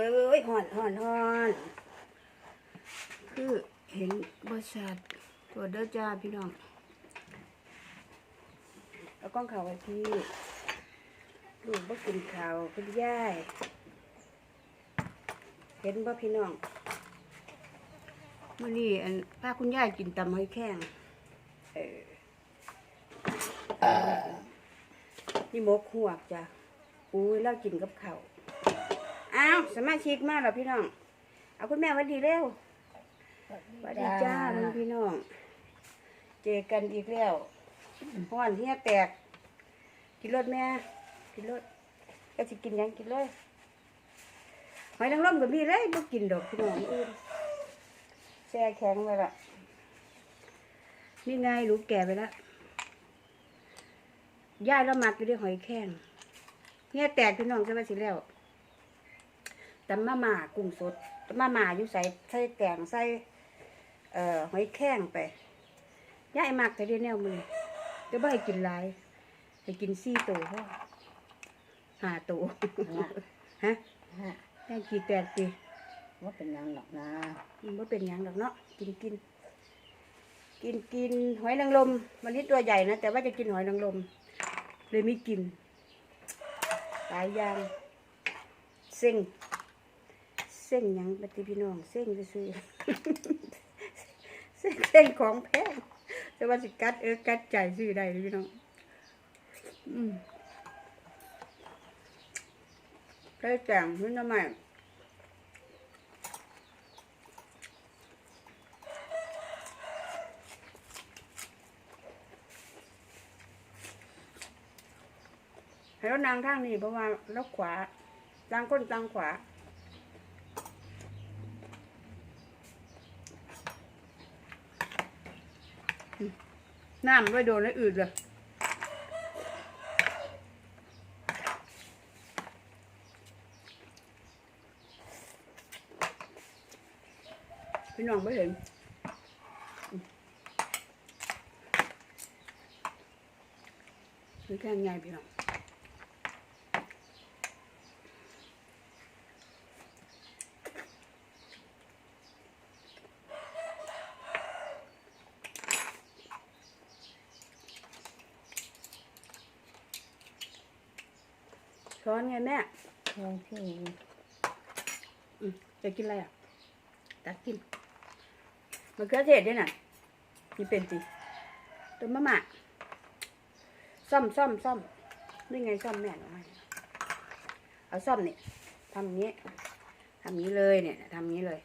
เอ้ยห่อนห่อนห่อนคือเห็นบริษัทตัวเด้อจ้าพี่น้องแล้วก้องข่าวไว้พี่ลูกบ่กินข้าวคุณย่ายเห็นบ่พี่น้องมื่อนี้อันป้าคุณย่ายกินตำหอยแข้งเออนี่มกหัวจ้ะอุ้ยเรากินกับข้าว อ้าวสมาชิกมาแล้วพี่น้อง เอาคุณแม่หวัสดีเร็วหวัสดีจ้าลุงพี่น้อง เจอกันอีกแล้วห้อนเฮียแตก กินรถแม่ กินรถก็สิกินหยังกินเลยหอยนางรมก็มีเลยบ่กินดอกพี่น้องอื่นแช่แข็งไว้ละนี่ไงลูกแก่ไปแล้วย่ายแล้วมักอยู่ด้วยหอยแข้งเนี่ยแตกพี่น้องใช่ไหมสิแล้ว ตำมาม่ากุ้งสดตำมาม่าอยู่ใส่ใส่แกงใส่เอ่อหอยแข้งไปย่ายมักแต่เดียวแนวมือจะบ่ให้กินหลายให้กินสี่ตัวพอห้าตัวฮะฮะแม่กี่แปดปีว่าเป็นหยังหรอกนะมันบ่เป็นหยังดอกเนาะกินกินกินกินหอยนางรมวันนี้ตัวใหญ่นะแต่ว่าจะกินหอยนางรมเลยไม่กินหลายอย่างเส้ง เส้งหยังปฏิพี่น้องเส้งไปซื้อเส้งเส้งของแพงแต่ว่าสิกัดเออกัดใจซื้อได้พี่น้องอืมได้แต่งขึ้นทำไมให้เรนางทางนี้เพราะว่าเราขวาต่างคนต่างขวา อืมน้ำไม่โดนแล้วอืดเลยพี่น้องไม่เห็นอืมคือแค่ไงพี่น้อง ช้อนไงแม่เรื่องที่อืมจะกินอะไรอะตักกินมะเขือเทศด้วยน่ะนี่เป็นจีตัวมะม่าซ่อมซ่อมซ่อมนี่ไงซ่อมแม่หน่อยเอาซ่อมเนี่ยทำอย่างนี้ทำอย่างนี้เลยเนี่ยทำอย่างนี้เลย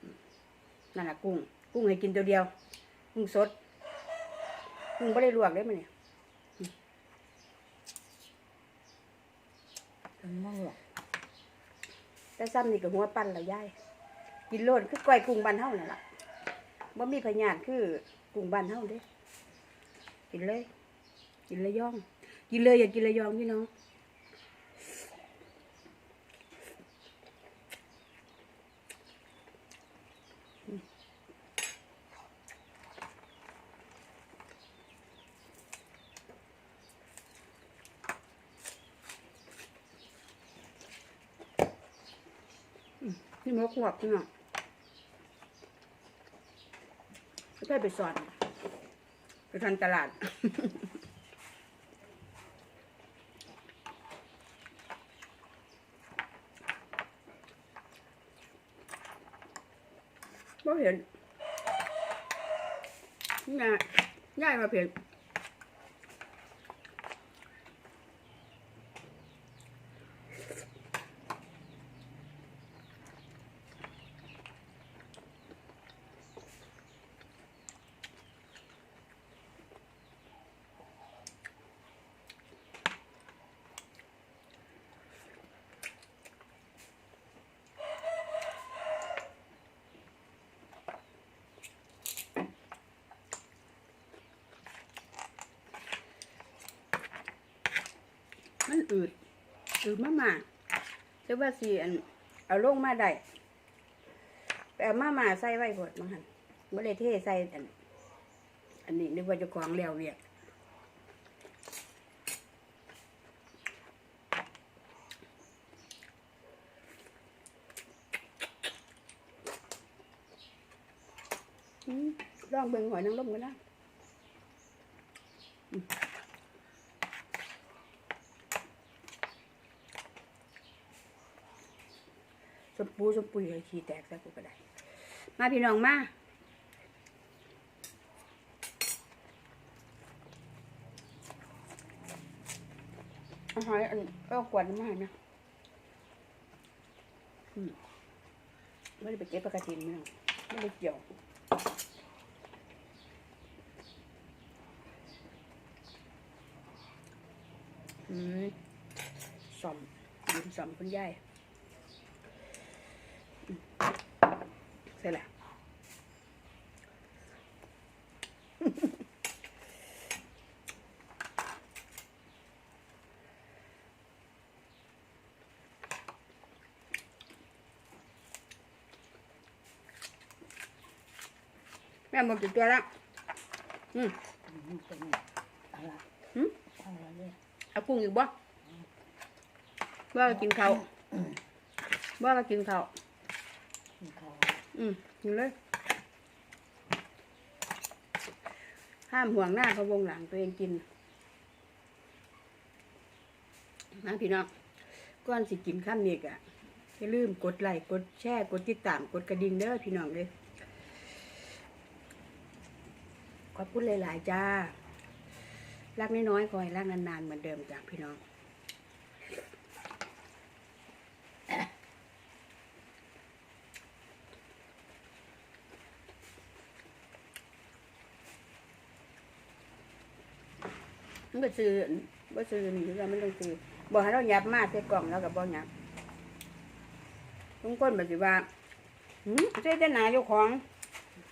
อืมนั่นแหละกุ้ง กุ้งให้กินตัวเดียว กุ้งสด กุ้งไม่ได้ลวกได้ไหมเนี่ย มั่งหรอกแต่ซ้ำนี่ก็หัวปั้นแล้วยายกินโลนคือก้อยกุ้งบ้านเฮานั่นล่ะบ่มีพยานคือกุ้งบ้านเฮาเด้กินเลย กินระยอง กินเลยอย่ากินระยองพี่น้อง นี่มกหวกพี่น้องไม่ได้ไปสอนไปทันตลาดบ่เห็นนี่ไงย่ายมาเพีย อืดอืดมากมาหรือว่าสีอันเอาลงมาได้ไปเอามามาใส่ไว้หมดมั้งหันบ่ได้เทศใส่อัน อันนี้นึกว่าจะคลองแลียวเวียกลองเบิ่งหอยนางรมกันนะ ปูสมปุยเลยขี้แตกซะกูก็ได้ มาพี่น้องมาอาหอยอันเอาขวดมาให้นะไม่ได้ไปเก็บปลากดินนะไม่ได้เกี่ยวอืมสอมยืนสอมคุณยายอืม เสร็จแล้วแม่หมดกี่ตัวแล้วอืม อืมอยู่เลย ห้ามห่วงหน้าเขาวงหลังตัวเองกินนะพี่น้องก่อนสิกินข้ามนี่กะอย่าลืมกดไลค์กดแชร์กดติดตามกดกระดิ่งเด้อพี่น้องเลยขอบคุณหลาย ๆ จ้ารักน้อยๆคอยรักนาน ๆ เหมือนเดิมจ้ะพี่น้อง มันก็ซื้อบ่ซื้อนี่คือว่ามันต้องซื้อบอกให้เราหยับมาใส่กล่องแล้วก็บ่หยับทุกคนแบบสิว่าหืมใส่แต่หนาเจ้าของ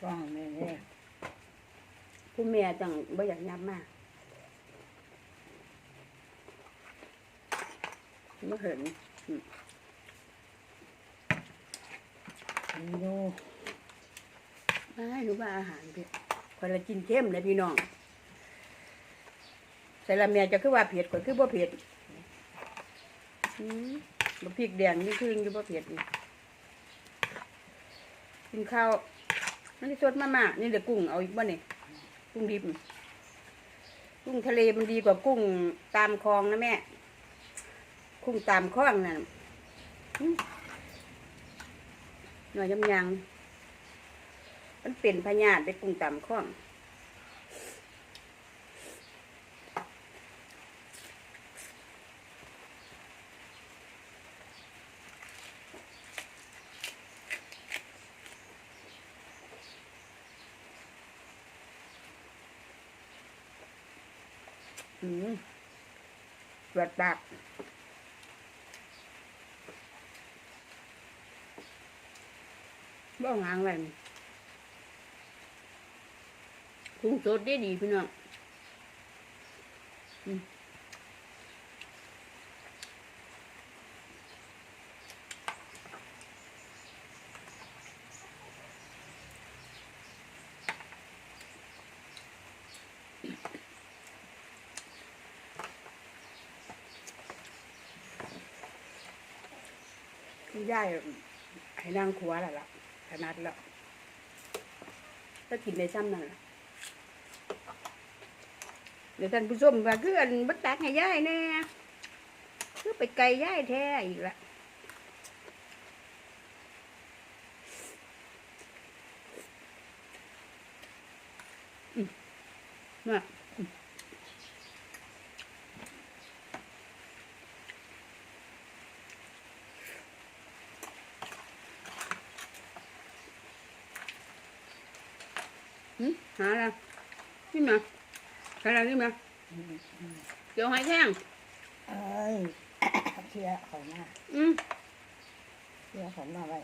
ฟังไม่ได้ผู้แม่จังบ่อยากหยับมาไม่เห็นมีดูไม่รู้ว่าอาหารเผ็ดคนละกินเข้มเลยพี่น้อง ใส่ละเมียจะคือว่าเผ็ดกว่าคือบ่เผ็ดมบ่พริกแดงนี่คืออยู่บ่เผ็ดนี่กินข้าวนั่นที่สดมากๆนี่เดี๋ยวกุ้งเอาอีกบ่เนี่ยกุ้งดิบกุ้งทะเลมันดีกว่ากุ้งตามคลองนะแม่กุ้งตามคลองน่ะหน่อยยำยังมันเป็นพญาติได้กุ้งตามคลอง อืมเปิดปากบ้องหางไว้นี่กุ้งสดได้ดีพี่น้องอืม คุณยายให้นางครัวแล้วล่ะขนาดแล้วถ้ากินในซ้ำนั่นล่ะเดี๋ยวท่านผู้ชมว่าคืออันบัดตักให้ยายแน่คือไปไกลยายแท้อีกละอืมน่ะ หืมหาแล้วนี่มาใครแล้วนี่มาเดี๋ยวหอยแข้งเอ้ยเที่ยเขามาอืมเที่ยเขามาไว้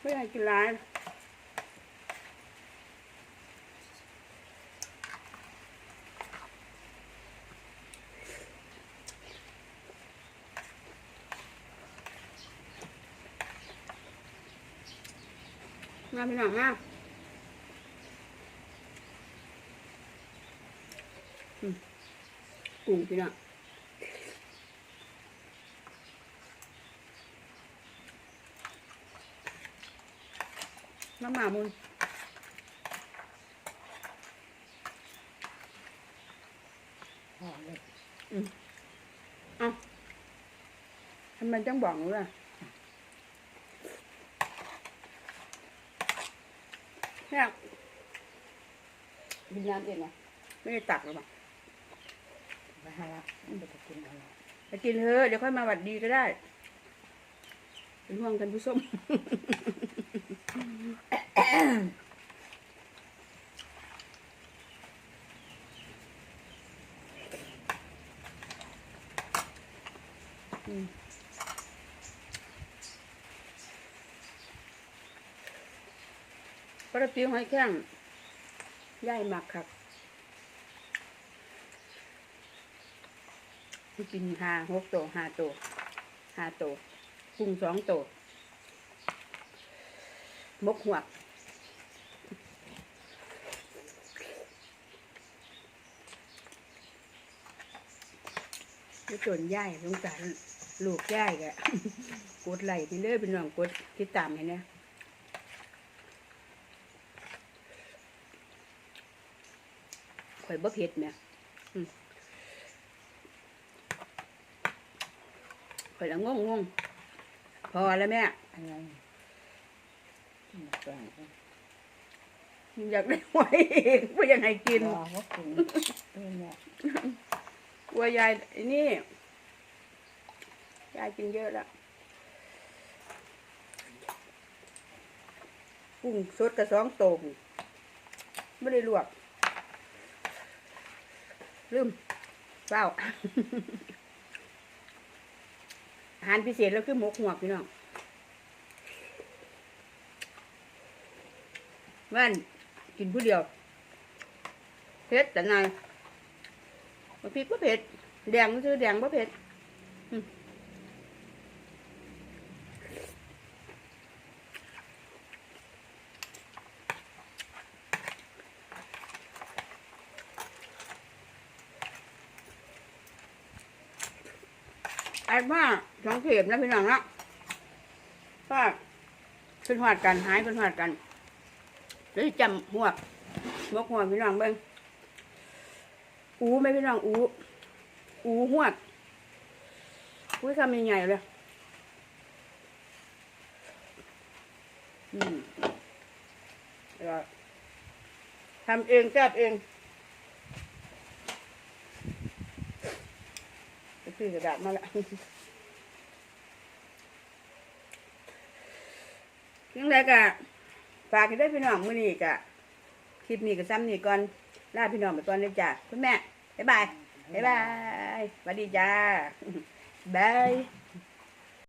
ไม่อยากกินร้าย มาพี่น้องมาอืมกุ้งพี่น้องน้ำหมามุนหอมเลยทำไมต้องบอกหนูล่ะ เนี่ยกินน้ำเองนะไม่ได้ตักหรอกมั้งไปหาละมันจะกินอะไรไปกินเถอะเดี๋ยวค่อยมาหวัดดีก็ได้เป็นห่วงกันผู้ชม อืม ปลาติวหอยแข้งย่ายหมักครับกินหาหกโตห้าโตห้าโตวปรุงสองโตมกหัวกแล้วส่วนย่ายสงสารลูกย่ายกะกดไหลไปเรื่อยเป็นน้องกดติดตามให้เนี่ย ข่อยบ่เผ็ดเนี่ยอืมข่อยละงงงงพอแล้วแม่อะไรมันแกงอยากได้หวยอีกว่ายังไงกินรอว่ากินเป็นเนี่ยกลัวยายไอ้นี่ยายกินเยอะแล้วกุ้งสดกระสองโตมไม่ได้ลวก ลืมเปล่าอาหารพิเศษแล้วคือหมกหัวพี่น้องว่านกินผู้เดียวเผ็ดแต่นายบางทีก็เผ็ดแดงก็คือแดงก็เผ็ด ไอ้ว่าสองเข็มนะพี่น้องนะว่าเป็นหอดกันหายเป็นหอดกันแล้วสิจำหัวกมกหัวพี่น้องเบิ้งอูไม่พี่น้องอูอูหวดอุ้ยทำยังไงเลยอืมอร่อยทำเองแซ่บเองไป ซื้อกระดาษมาละยังไงกะฝากให้ได้พี่น้องมื้อนี้กะคลิปนี้กับซ้ำนี่ก่อนลาพี่น้องไปก่อนเลยจ้ะคุณแม่บ๊ายบายบ๊ายบายสวัสดีจ้าบาย